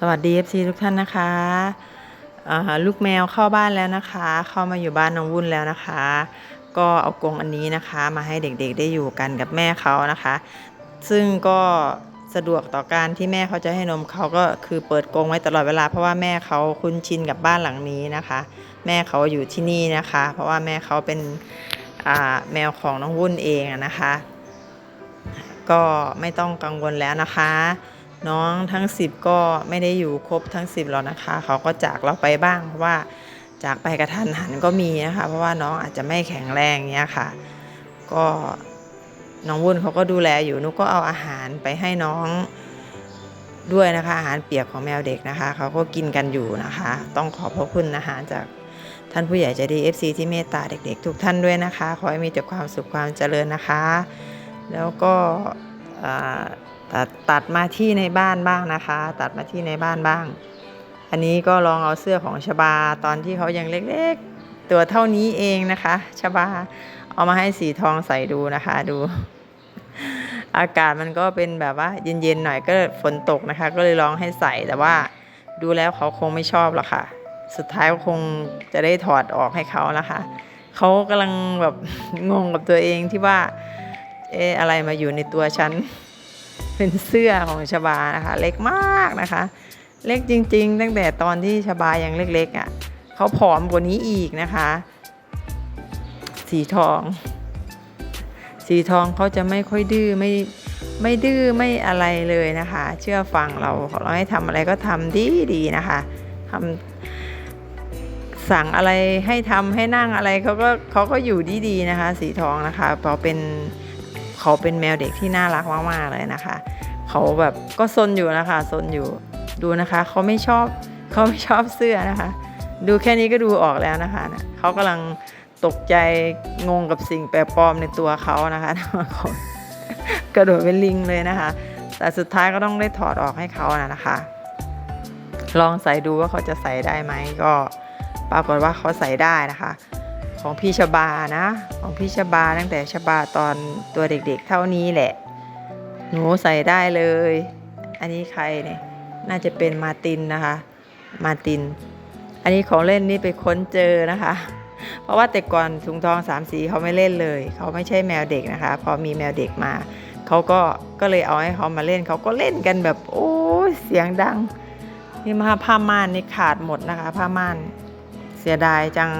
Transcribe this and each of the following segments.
สวัสดี FC ทุกท่านนะคะลูกแมวเข้าบ้านแล้วนะคะ เข้ามาอยู่บ้านน้องวุ่นแล้วนะคะ ก็เอากรงอันนี้นะคะ มาให้เด็กๆได้อยู่กันกับแม่เขานะคะ ซึ่งก็สะดวกต่อการที่แม่เขาจะให้นมเขาก็คือเปิดกรงไว้ตลอดเวลา เพราะว่าแม่เขาคุ้นชินกับบ้านหลังนี้นะคะ แม่เขาอยู่ที่นี่นะคะ เพราะว่าแม่เขาเป็นแมวของน้องวุ่นเองนะคะ ก็ไม่ต้องกังวลแล้วนะคะ น้องทั้ง 10 ก็ไม่ได้อยู่ครบทั้ง 10หรอกนะคะ เขาก็จากเราไปบ้างเพราะว่าจากไปกระทันหันก็มีนะคะ เพราะว่าน้องอาจจะไม่แข็งแรงเงี้ยค่ะ ก็น้องวุ่นเขาก็ดูแลอยู่นุกก็เอาอาหารไปให้น้องด้วยนะคะ อาหารเปียกของแมวเด็กนะคะ เขาก็กินกันอยู่นะคะ ต้องขอบพระคุณอาหารจากท่านผู้ใหญ่ใจดี FC ที่เมตตาเด็กๆ ทุกท่านด้วยนะคะ ขอให้มีแต่ความสุขความเจริญนะคะ แล้วก็อ่า ตัดตัดมาที่ในบ้านบ้างนะคะ ตัดมาที่ในบ้านบ้าง อันนี้ก็ลองเอาเสื้อของชบาตอนที่เขายังเล็กๆ ตัวเท่านี้เองนะคะชบาเอามาให้สีทองใส่ดูนะคะ ดู อากาศมันก็เป็นแบบว่าเย็นๆหน่อยก็ฝนตกนะคะ ก็เลยลองให้ใส่แต่ว่า ดูแล้วเขาคงไม่ชอบหรอกค่ะ สุดท้ายก็คงจะได้ถอดออกให้เขานะคะเขากำลังแบบงงกับตัวเองที่ว่า เอะอะไรมาอยู่ในตัวฉัน เป็นเสื้อของชบานะคะ เล็กมากนะคะ เล็กจริง ๆ ตั้งแต่ตอนที่ชบายังเล็กๆอะ่ะเขาผอมกว่านี้อีกนะคะ สีทอง สีทองเขาจะไม่ค่อยดื้อไม่ไม่ดื้อไม่อะไรเลยนะคะ เชื่อฟังเราเราให้ทำอะไรก็ทำดีดีๆนะคะทำสั่งอะไรให้ทำให้นั่งอะไรเขาก็เขาก็อยู่ดีๆนะคะ สีทองนะคะพราะเป็น เขาเป็นแมวเด็กที่น่ารักมากๆเลยนะคะ เขาแบบก็ซนอยู่นะคะซนอยู่ดูนะคะเขาไม่ชอบเขาไม่ชอบเสื้อนะคะ ดูแค่นี้ก็ดูออกแล้วนะคะนะเขากำลังตกใจงงกับสิ่งแปลกปลอมในตัวเขานะคะเขากระโดดเป็นลิงเลยนะคะ แต่สุดท้ายก็ต้องได้ถอดออกให้เขานะนะคะ ลองใส่ดูว่าเขาจะใส่ได้ไหมก็ปรากฏว่าเขาใส่ได้นะคะ ของพี่ชบานะ ของพี่ชบาตั้งแต่ชบาตอนตัวเด็กๆ เท่านี้แหละ หนูใส่ได้เลย อันนี้ใครเนี่ย น่าจะเป็นมาตินนะคะ มาติน อันนี้ของเล่นนี่ไปค้นเจอนะคะ เพราะว่าแต่ก่อนถุงทองสามสีเขาไม่เล่นเลย เขาไม่ใช่แมวเด็กนะคะ พอมีแมวเด็กมา เขาก็ ก็เลยเอาให้เขามาเล่น เขาก็เล่นกันแบบ โอ้เสียงดัง นี่มาผ้าม่านนี่ขาดหมดนะคะ ผ้าม่าน เสียดายจัง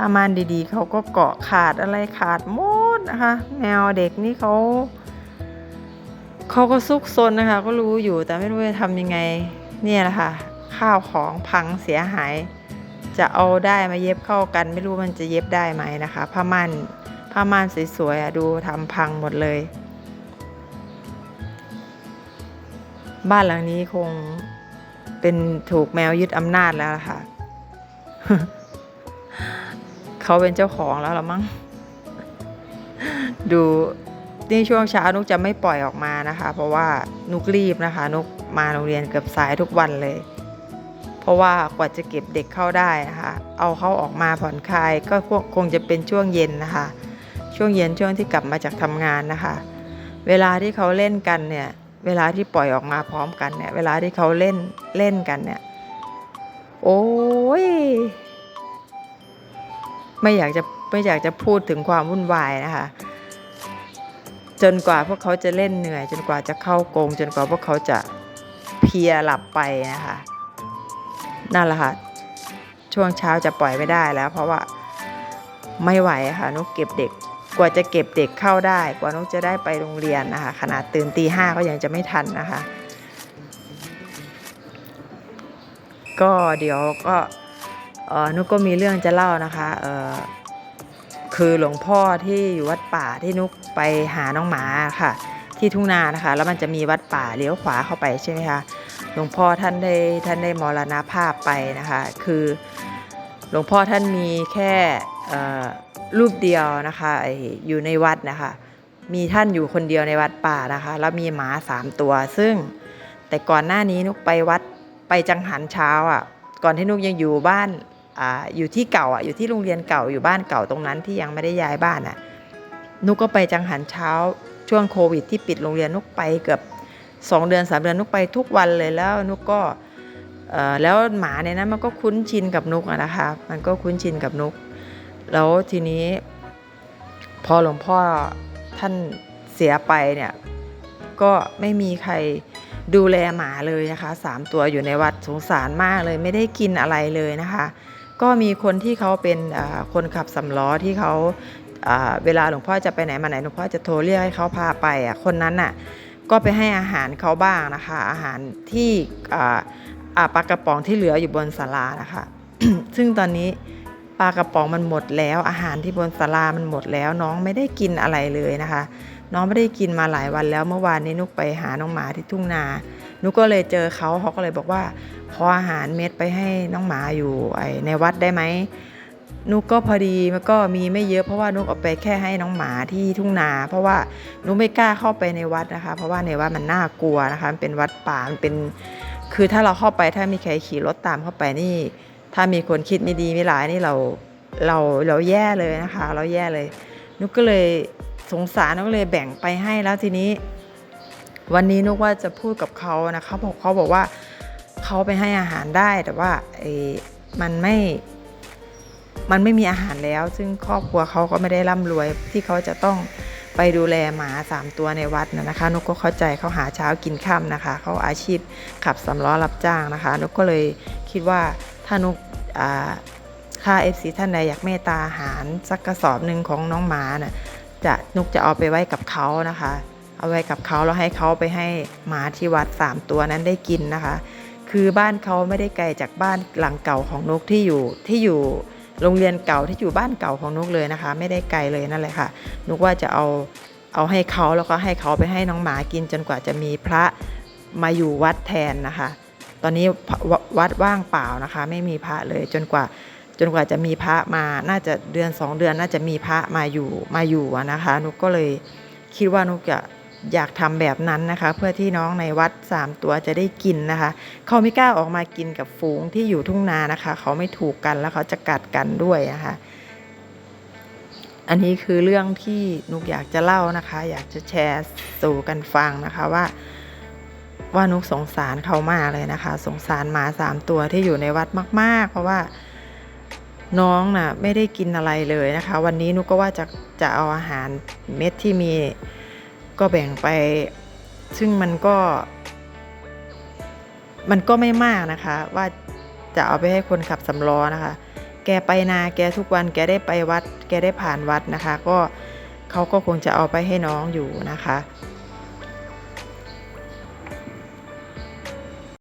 ผ้าม่านดีๆ เขาก็เกาะขาดอะไรขาดหมดนะคะ แมวเด็กนี่เขาเขาก็ซุกซนนะคะ ก็รู้อยู่แต่ไม่รู้จะทำยังไงเนี่ยแหละค่ะ ข้าวของพังเสียหาย จะเอาได้มาเย็บเข้ากัน ไม่รู้มันจะเย็บได้ไหมนะคะผ้าม่านผ้าม่านสวยๆอะดูทำพังหมดเลย บ้านหลังนี้คงเป็นถูกแมวยึดอำนาจแล้วล่ะค่ะ เขาเป็นเจ้าของแล้วละมั้งดูนี่ช่วงเช้านุกจะไม่ปล่อยออกมานะคะ เพราะว่านุกรีบนะคะ นุกมาโรงเรียนเกือบสายทุกวันเลย เพราะว่ากว่าจะเก็บเด็กเข้าได้นะคะ เอาเขาออกมาผ่อนคลายก็คงจะเป็นช่วงเย็นนะคะ ช่วงเย็นช่วงที่กลับมาจากทำงานนะคะ เวลาที่เขาเล่นกันเนี่ย เวลาที่ปล่อยออกมาพร้อมกันเนี่ย เวลาที่เขาเล่นเล่นกันเนี่ย โอ้ย ไม่อยากจะไม่อยากจะพูดถึงความวุ่นวายนะคะ จนกว่าพวกเขาจะเล่นเหนื่อย จนกว่าจะเข้ากง จนกว่าพวกเขาจะเพียหลับไปนะคะนั่นแหละค่ะช่วงเช้าจะปล่อยไม่ได้แล้ว เพราะว่าไม่ไหวค่ะนุกเก็บเด็กกว่าจะเก็บเด็กเข้าได้ กว่านุกจะได้ไปโรงเรียนนะคะขนาดตื่นตีห้าก็ยังจะไม่ทันนะคะ ก็เดี๋ยวก็ เออนุกก็มีเรื่องจะเล่านะคะเออคือหลวงพ่อที่อยู่วัดป่าที่นุกไปหาน้องหมาค่ะ ที่ทุ่งนานะคะ แล้วมันจะมีวัดป่าเลี้ยวขวาเข้าไปใช่ไหมคะหลวงพ่อท่านได้ท่านได้มรณภาพไปนะคะ คือหลวงพ่อท่านมีแค่รูปเดียวนะคะออยู่ในวัดนะคะ มีท่านอยู่คนเดียวในวัดป่านะคะ แล้วมีหมาสามตัว ซึ่งแต่ก่อนหน้านี้นุกไปวัดไปจังหันเช้าอะ ก่อนที่นุกยังอยู่บ้าน อยู่ที่เก่าอะอยู่ที่โรงเรียนเก่าอยู่บ้านเก่าตรงนั้นที่ยังไม่ได้ย้ายบ้านอะนุกก็ไปจังหันเช้าช่วงโควิด ที่ปิดโรงเรียนนุกไปเกือบสองเดือนสามเดือนนุกไปทุกวันเลยแล้วนุกก็แล้วหมาเนี่ยนะมันก็คุ้นชินกับนุกนะคะ มันก็คุ้นชินกับนุก แล้วทีนี้ พอหลวงพ่อท่านเสียไปเนี่ยก็ไม่มีใครดูแลหมาเลยนะคะสามตัวอยู่ในวัดสงสารมากเลย ไม่ได้กินอะไรเลยนะคะ ก็มีคนที่เขาเป็นคนขับสำล้อที่เขาเวลาหลวงพ่อจะไปไหนมาไหนหลวงพ่อจะโทรเรียกให้เขาพาไปอะคนนั้นน่ะก็ไปให้อาหารเขาบ้างนะคะ อาหารที่ปลากระป๋องที่เหลืออยู่บนศาลานะคะ ซึ่งตอนนี้ปลากระป๋องมันหมดแล้ว อาหารที่บนศาลามันหมดแล้ว น้องไม่ได้กินอะไรเลยนะคะ น้องไม่ได้กินมาหลายวันแล้วเมื่อวานนี้นุกไปหาน้องหมาที่ทุ่งนา นุก็เลยเจอเขาเขาก็เลยบอกว่า ขออาหารเม็ดไปให้น้องหมาอยู่ในวัดได้ไหมนุกก็พอดีมันก็มีไม่เยอะเพราะว่านุกเอาไปแค่ให้น้องหมาที่ทุ่งนา เพราะว่านุกไม่กล้าเข้าไปในวัดนะคะ เพราะว่าในวัดมันน่ากลัวนะคะมันเป็นวัดป่ามันเป็น คือถ้าเราเข้าไปถ้ามีใครขี่รถตามเข้าไปนี่ ถ้ามีคนคิดไม่ดีไม่ร้ายนี่เราเราเราแย่เลยนะคะ เราแย่เลย นุกก็เลยสงสารนุกก็เลยแบ่งไปให้แล้วทีนี้ วันนี้นุกว่าจะพูดกับเขานะเขาบอกเขาบอกว่าเขาไปให้อาหารได้แต่ว่าไอ้มันไม่ มันไม่มีอาหารแล้ว ซึ่งครอบครัวเขาก็ไม่ได้ร่ำรวยที่เขาจะต้องไปดูแลหมาสามตัวในวัดนะนะคะนุกก็เข้าใจเขาหาเช้ากินค่ำนะคะเขาอาชีพขับสำล้อรับจ้างนะคะนุกก็เลยคิดว่าถ้านุกค่าเอฟซีท่านใดอยากเมตตาอาหารสักกระสอบหนึ่งของน้องหมาน่ะจะนุกจะเอาไปไว้กับเขานะคะ เอาไว้กับเขาแล้วให้เขาไปให้หมาที่วัดสามตัวนั้นได้กินนะคะ คือบ้านเขาไม่ได้ไกลจากบ้านหลังเก่าของนกที่อยู่ที่อยู่โรงเรียนเก่าที่อยู่บ้านเก่าของนกเลยนะคะ ไม่ได้ไกลเลยนั่นแหละค่ะนกว่าจะเอาเอาให้เขาแล้วก็ให้เขาไปให้น้องหมากินจนกว่าจะมีพระมาอยู่วัดแทนนะคะ ตอนนี้วัดว่างเปล่านะคะ ไม่มีพระเลยจนกว่าจนกว่าจะมีพระมา น่าจะเดือนสองเดือนน่าจะมีพระมาอยู่มาอยู่นะคะ นุกก็เลยคิดว่านุกจะ อยากทำแบบนั้นนะคะ เพื่อที่น้องในวัดสามตัวจะได้กินนะคะ เขาไม่กล้าออกมากินกับฝูงที่อยู่ทุ่งนานะคะ เขาไม่ถูกกันแล้วเขาจะกัดกันด้วยนะคะอันนี้คือเรื่องที่นุกอยากจะเล่านะคะ อยากจะแชร์สู่กันฟังนะคะว่า ว่านุกสงสารเขามากเลยนะคะ สงสารหมาสามตัวที่อยู่ในวัดมาก ๆ เพราะว่าน้องน่ะไม่ได้กินอะไรเลยนะคะ วันนี้นุกก็ว่าจะจะเอาอาหารเม็ดที่มี ก็แบ่งไป ซึ่งมันก็ มันก็ไม่มากนะคะ ว่าจะเอาไปให้คนขับสำล้อนะคะ แกไปนาแกทุกวันแกได้ไปวัด แกได้ผ่านวัดนะคะ ก็เขาก็คงจะเอาไปให้น้องอยู่นะคะ